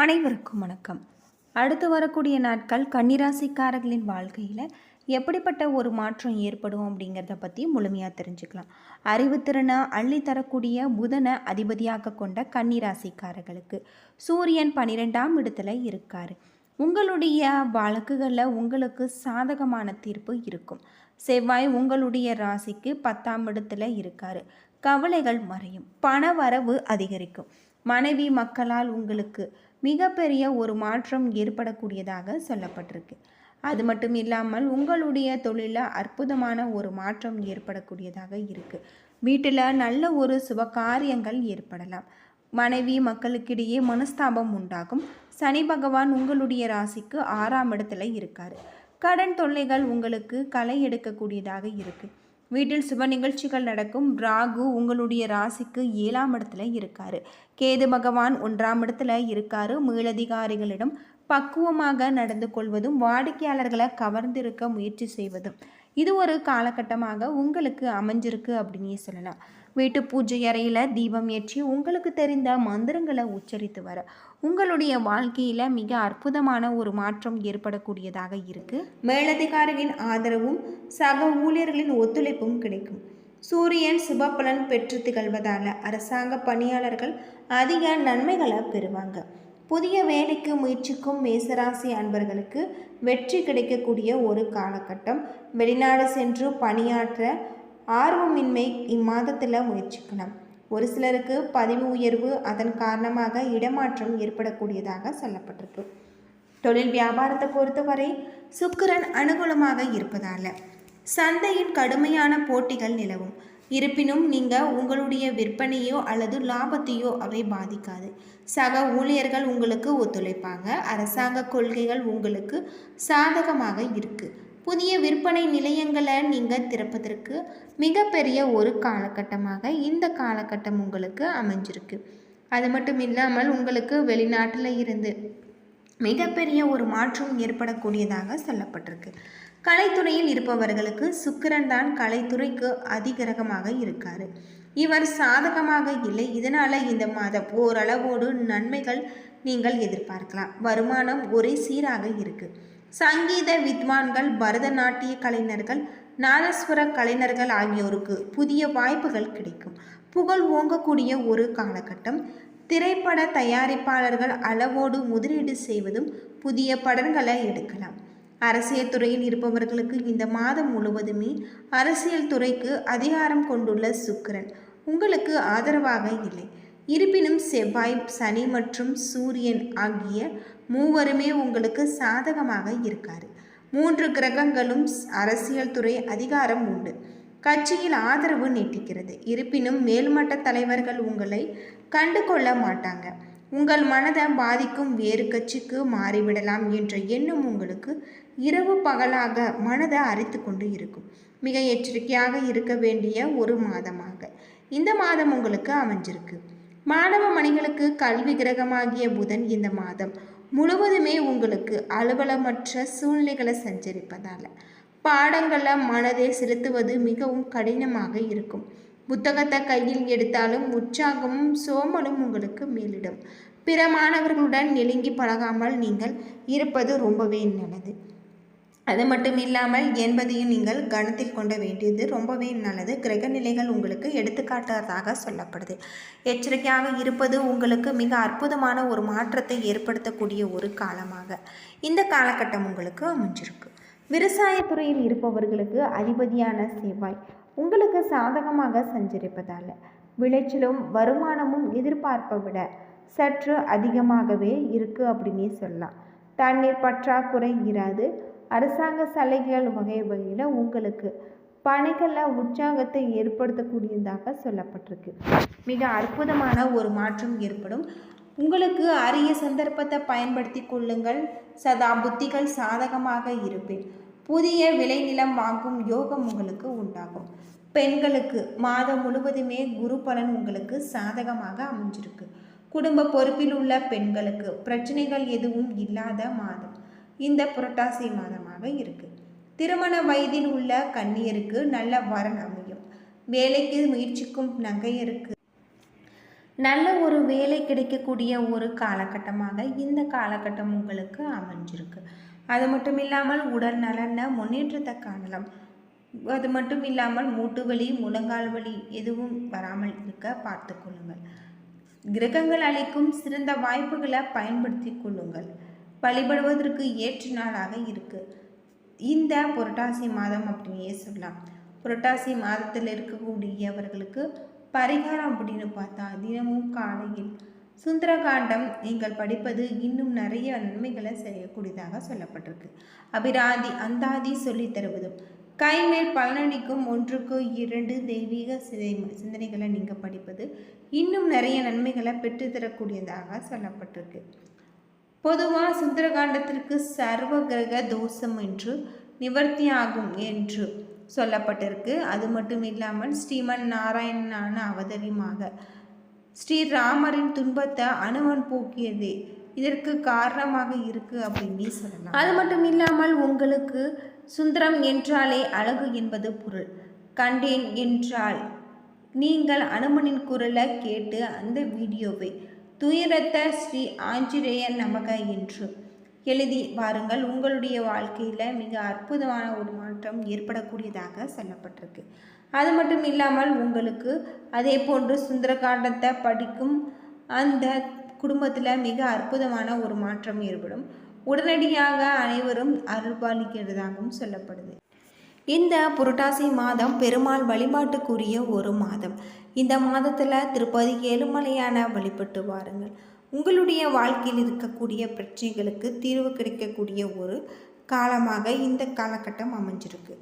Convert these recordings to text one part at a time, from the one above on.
அனைவருக்கும் வணக்கம். அடுத்து வரக்கூடிய நாட்கள் கன்னிராசிக்காரர்களின் வாழ்க்கையில் எப்படிப்பட்ட ஒரு மாற்றம் ஏற்படும் அப்படிங்கிறத பற்றி முழுமையாக தெரிஞ்சுக்கலாம். அறிவுத்திறனை அள்ளி தரக்கூடிய புதனை அதிபதியாக கொண்ட கன்னிராசிக்காரர்களுக்கு சூரியன் பன்னிரெண்டாம் இடத்துல இருக்கார். உங்களுடைய வழக்குகளில் உங்களுக்கு சாதகமான தீர்ப்பு இருக்கும். செவ்வாய் உங்களுடைய ராசிக்கு பத்தாம் இடத்துல இருக்கார். கவலைகள் மறையும். பண வரவு அதிகரிக்கும். மனைவி மக்களால் உங்களுக்கு மிகப்பெரிய ஒரு மாற்றம் ஏற்படக்கூடியதாக சொல்லப்பட்டிருக்கு. அது மட்டும் இல்லாமல் உங்களுடைய தொழிலில் அற்புதமான ஒரு மாற்றம் ஏற்படக்கூடியதாக இருக்குது வீட்டில் நல்ல ஒரு சுப காரியங்கள் ஏற்படலாம். மனைவி மக்களுக்கிடையே மனஸ்தாபம் உண்டாகும். சனி பகவான் உங்களுடைய ராசிக்கு ஆறாம் இடத்துல இருக்கார். கடன் தொல்லைகள் உங்களுக்கு களை எடுக்கக்கூடியதாக இருக்குது வீட்டில் சுப நிகழ்ச்சிகள் நடக்கும். ராகு உங்களுடைய ராசிக்கு ஏழாம் இடத்துல இருக்காரு. கேது பகவான் ஒன்றாம் இடத்துல இருக்காரு. மேலதிகாரிகளிடம் பக்குவமாக நடந்து கொள்வதும் வாடிக்கையாளர்களை கவர்ந்திருக்க முயற்சி செய்வதும். இது ஒரு காலகட்டமாக உங்களுக்கு அமைஞ்சிருக்கு அப்படின்னே சொல்லலாம். வீட்டு பூஜை அறையில் தீபம் ஏற்றி உங்களுக்கு தெரிந்த மந்திரங்களை உச்சரித்து வர. உங்களுடைய வாழ்க்கையில் மிக அற்புதமான ஒரு மாற்றம் ஏற்படக்கூடியதாக இருக்குது மேலதிகாரிகளின் ஆதரவும் சக ஊழியர்களின் ஒத்துழைப்பும் கிடைக்கும். சூரியன் சுபபலன் பெற்று திகழ்வதால் அரசாங்க பணியாளர்கள் அதிக நன்மைகளை பெறுவாங்க. புதிய வேலைக்கு முயற்சிக்கும் மேசராசி அன்பர்களுக்கு வெற்றி கிடைக்கக்கூடிய ஒரு காலகட்டம். வெளிநாடு சென்று பணியாற்ற ஆர்வமின்மை இம்மாதத்தில் முயற்சிக்கலாம் ஒரு சிலருக்கு பதவி உயர்வு அதன் காரணமாக இடமாற்றம் ஏற்படக்கூடியதாக சொல்லப்பட்டிருக்கு. தொழில் வியாபாரத்தை பொறுத்தவரை சுக்கிரன் அனுகூலமாக இருப்பதால் சந்தையின் கடுமையான போட்டிகள் நிலவும். இருப்பினும் நீங்கள் உங்களுடைய விற்பனையோ அல்லது லாபத்தையோ அவை பாதிக்காது. சக ஊழியர்கள் உங்களுக்கு ஒத்துழைப்பாங்க. அரசாங்க கொள்கைகள் உங்களுக்கு சாதகமாக இருக்குது புதிய விற்பனை நிலையங்களை நீங்கள் திறப்பதற்கு மிகப்பெரிய ஒரு காலகட்டமாக இந்த காலகட்டம் உங்களுக்கு அமைஞ்சிருக்கு. அது மட்டும் இல்லாமல் உங்களுக்கு வெளிநாட்டில் இருந்து மிகப்பெரிய ஒரு மாற்றம் ஏற்படக்கூடியதாக சொல்லப்பட்டிருக்கு. கலைத்துறையில் இருப்பவர்களுக்கு சுக்கிரன் தான் கலைத்துறைக்கு அதிகிரகமாக இருக்காரு. இவர் சாதகமாக இல்லை. இதனால் இந்த மாதம் ஓரளவோடு நன்மைகள் நீங்கள் எதிர்பார்க்கலாம். வருமானம் ஒரே சீராக இருக்குது சங்கீத வித்வான்கள் பரதநாட்டிய கலைஞர்கள் நாதஸ்வர கலைஞர்கள் ஆகியோருக்கு புதிய வாய்ப்புகள் கிடைக்கும். புகழ் ஓங்கக்கூடிய ஒரு காலகட்டம். திரைப்பட தயாரிப்பாளர்கள் அளவோடு முதலீடு செய்வதும் புதிய படங்களை எடுக்கலாம். அரசியல் துறையில் இருப்பவர்களுக்கு இந்த மாதம் முழுவதுமே அரசியல் துறைக்கு அதிகாரம் கொண்டுள்ள சுக்கரன். உங்களுக்கு ஆதரவாக இல்லை. இருப்பினும் செவ்வாய் சனி மற்றும் சூரியன் ஆகிய மூவருமே உங்களுக்கு சாதகமாக இருக்காரு. மூன்று கிரகங்களும் அரசியல் துறை அதிகாரம் உண்டு. கட்சியில் ஆதரவு நீட்டிக்கிறது. இருப்பினும் மேல்மட்ட தலைவர்கள் உங்களை கண்டு கொள்ள மாட்டாங்க. உங்கள் மனதை பாதிக்கும் வேறு கட்சிக்கு மாறிவிடலாம் என்ற எண்ணம் உங்களுக்கு இரவு பகலாக மனதை அரித்து கொண்டு இருக்கும். மிக எச்சரிக்கையாக இருக்க வேண்டிய ஒரு மாதமாக. இந்த மாதம் உங்களுக்கு அமைஞ்சிருக்கு. மாணவ மணிகளுக்கு கல்வி கிரகமாகிய புதன் இந்த மாதம் முழுவதுமே உங்களுக்கு அலுவலமற்ற சூழ்நிலைகளை சஞ்சரிப்பதால். பாடங்களை மனதை செலுத்துவது மிகவும் கடினமாக இருக்கும். புத்தகத்தை கையில் எடுத்தாலும் உற்சாகமும் சோமலும் உங்களுக்கு மேலிடும். பிற மாணவர்களுடன் நெருங்கி பழகாமல் நீங்கள் இருப்பது ரொம்பவே நல்லது. அது மட்டும் இல்லாமல் என்பதையும் நீங்கள் கவனத்தில் கொண்ட வேண்டியது ரொம்பவே நல்லது. கிரக நிலைகள் உங்களுக்கு எடுத்துக்காட்டுறதாக சொல்லப்படுது. எச்சரிக்கையாக இருப்பது உங்களுக்கு மிக அற்புதமான ஒரு மாற்றத்தை ஏற்படுத்தக்கூடிய ஒரு காலமாக. இந்த காலகட்டம் உங்களுக்கு அமைஞ்சிருக்கு. விவசாயத்துறையில் இருப்பவர்களுக்கு அதிபதியான செவ்வாய் உங்களுக்கு சாதகமாக சஞ்சரிப்பதால் விளைச்சலும் வருமானமும் எதிர்பார்ப்பை விட சற்று அதிகமாகவே இருக்குது அப்படின்னே சொல்லலாம். தண்ணீர் பற்றாக்குறை இராது. அரசாங்க சலுகைகள் வகை வகையில் உங்களுக்கு பணிகளில் உற்சாகத்தை ஏற்படுத்தக்கூடியதாக சொல்லப்பட்டிருக்கு. மிக அற்புதமான ஒரு மாற்றம் ஏற்படும். உங்களுக்கு அரிய சந்தர்ப்பத்தை பயன்படுத்தி கொள்ளுங்கள். சதா புத்திகள் சாதகமாக இருப்பேன். புதிய விளைநிலம் வாங்கும் யோகம் உங்களுக்கு உண்டாகும். பெண்களுக்கு மாதம் முழுவதுமே குரு பலன் உங்களுக்கு சாதகமாக அமைஞ்சிருக்கு. குடும்ப பொறுப்பில் உள்ள பெண்களுக்கு பிரச்சனைகள் எதுவும் இல்லாத மாதம். இந்த புரட்டாசி மாதமாக இருக்குது திருமண வயதில் உள்ள கன்னியருக்கு நல்ல வரன் அமையும். வேலைக்கு முயற்சிக்கும் நகையருக்கு நல்ல ஒரு வேலை கிடைக்கக்கூடிய ஒரு காலகட்டமாக இந்த காலகட்டம் உங்களுக்கு அமைஞ்சிருக்கு. அது மட்டும் இல்லாமல் உடல் நலன முன்னேற்றத்தை காணலாம். அது மட்டும் இல்லாமல் மூட்டு வலி முழங்கால் வலி எதுவும் வராமல் இருக்க பார்த்து கொள்ளுங்கள். கிரகங்கள் அளிக்கும் சிறந்த வாய்ப்புகளை பயன்படுத்தி கொள்ளுங்கள். வழிபடுவதற்கு ஏற்ற நாளாக இருக்கு. இந்த புரட்டாசி மாதம் அப்படின்னே சொல்லலாம். புரட்டாசி மாதத்தில் இருக்கக்கூடியவர்களுக்கு பரிகாரம் அப்படின்னு பார்த்தா தினமும் காலையில் சுந்தரகாண்டம் நீங்கள் படிப்பது இன்னும் நிறைய நன்மைகளை செய்யக்கூடியதாக சொல்லப்பட்டிருக்கு. அபிராதி அந்தாதி சொல்லித் தருவதும். கைமேல் பலனளிக்கும் ஒன்றுக்கு இரண்டு தெய்வீக சிதை சிந்தனைகளை நீங்கள் படிப்பது இன்னும் நிறைய நன்மைகளை பெற்றுத்தரக்கூடியதாக சொல்லப்பட்டிருக்கு. பொதுவாக சுந்தரகாண்டத்திற்கு சர்வ கிரக தோஷம் என்று நிவர்த்தியாகும் என்று சொல்லப்பட்டிருக்கு. அது மட்டும் இல்லாமல் ஸ்ரீமன் நாராயணனான அவதரியமாக ஸ்ரீராமரின் துன்பத்தை அனுமன் போக்கியதே இதற்கு காரணமாக இருக்கு அப்படின்னு சொல்லலாம். அது மட்டும் இல்லாமல் உங்களுக்கு சுந்தரம் என்றாலே அழகு என்பது பொருள். கண்டேன் என்றால் நீங்கள் அனுமனின் குரலை கேட்டு அந்த வீடியோவை துயரத்த ஸ்ரீ ஆஞ்சநேயர் நமக என்று. எழுதி வாருங்கள். உங்களுடைய வாழ்க்கையில் மிக அற்புதமான ஒரு மாற்றம் ஏற்படக்கூடியதாக சொல்லப்பட்டிருக்கு. அது மட்டும் இல்லாமல் உங்களுக்கு அதே போன்று சுந்தரகாண்டத்தை படிக்கும் அந்த குடும்பத்தில் மிக அற்புதமான ஒரு மாற்றம் ஏற்படும். உடனடியாக அனைவரும் அருள்பாலிக்கிறதாகவும் சொல்லப்படுது. இந்த புரட்டாசி மாதம் பெருமாள் வழிபாட்டுக்குரிய ஒரு மாதம். இந்த மாதத்தில் திருப்பதி ஏழுமலையான வழிபட்டு வாருங்கள். உங்களுடைய வாழ்க்கையில் இருக்கக்கூடிய பிரச்சனைகளுக்கு தீர்வு கிடைக்கக்கூடிய ஒரு காலமாக இந்த காலகட்டம் அமைஞ்சிருக்கு.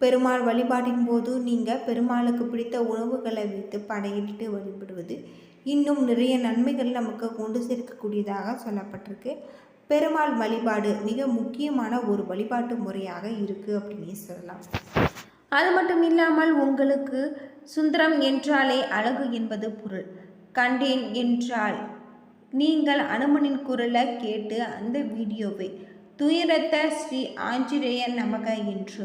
பெருமாள் வழிபாட்டின் போது நீங்கள் பெருமாளுக்கு பிடித்த உணவுகளை வைத்து படையிட்டு வழிபடுவது இன்னும் நிறைய நன்மைகள் நமக்கு கொண்டு சேர்க்கக்கூடியதாக சொல்லப்பட்டிருக்கு. பெருமாள் வழிபாடு மிக முக்கியமான ஒரு வழிபாட்டு முறையாக இருக்குது அப்படின்னு சொல்லலாம். அது மட்டும் இல்லாமல் உங்களுக்கு சுந்தரம் என்றாலே அழகு என்பது பொருள். கண்டேன் என்றால் நீங்கள் அனுமனின் குரலை கேட்டு அந்த வீடியோவை துயரத்த ஸ்ரீ ஆஞ்சிரேய நமக என்று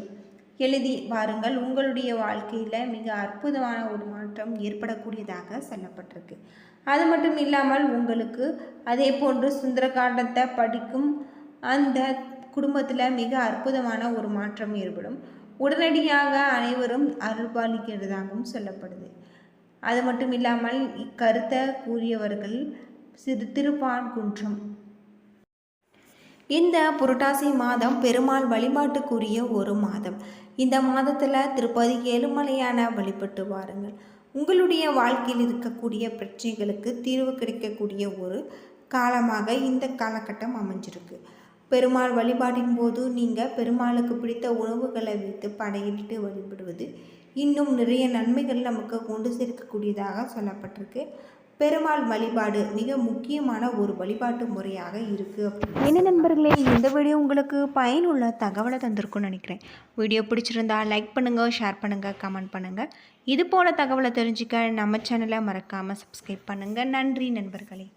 எழுதி வாருங்கள். உங்களுடைய வாழ்க்கையில் மிக அற்புதமான ஒரு மாற்றம் ஏற்படக்கூடியதாக சொல்லப்பட்டிருக்கு. அது மட்டும் இல்லாமல் உங்களுக்கு அதே போன்று சுந்தரகாண்டத்தை படிக்கும் அந்த குடும்பத்தில் மிக அற்புதமான ஒரு மாற்றம் ஏற்படும். உடனடியாக அனைவரும் அருள்பாலிக்கிறதாகவும் சொல்லப்படுது. அது மட்டும் இல்லாமல் இக்கருத்தை கூறியவர்கள் சிறு திருப்பான் குன்றம். இந்த புரட்டாசி மாதம் பெருமாள் வழிபாட்டுக்குரிய ஒரு மாதம். இந்த மாதத்தில் திருப்பதி ஏழுமலையான வழிபட்டு வாருங்கள். உங்களுடைய வாழ்க்கையில் இருக்கக்கூடிய பிரச்சனைகளுக்கு தீர்வு கிடைக்கக்கூடிய ஒரு காலமாக இந்த காலகட்டம் அமைஞ்சிருக்கு. பெருமாள் வழிபாட்டின் போது நீங்கள் பெருமாளுக்கு பிடித்த உணவுகளை வைத்து படையிட்டு வழிபடுவது இன்னும் நிறைய நன்மைகள் நமக்கு கொண்டு சேர்க்கக்கூடியதாக சொல்லப்பட்டிருக்கு. பெருமாள் வழிபாடு மிக முக்கியமான ஒரு வழிபாட்டு முறையாக இருக்குது என்ன நண்பர்களே இந்த வீடியோ உங்களுக்கு பயனுள்ள தகவலை தந்திருக்கும்னு நினைக்கிறேன். வீடியோ பிடிச்சிருந்தா லைக் பண்ணுங்கள் ஷேர் பண்ணுங்கள் கமெண்ட் பண்ணுங்கள் இது போல் தகவலை தெரிஞ்சுக்க நம்ம சேனலை மறக்காமல் சப்ஸ்கிரைப் பண்ணுங்கள் நன்றி நண்பர்களே.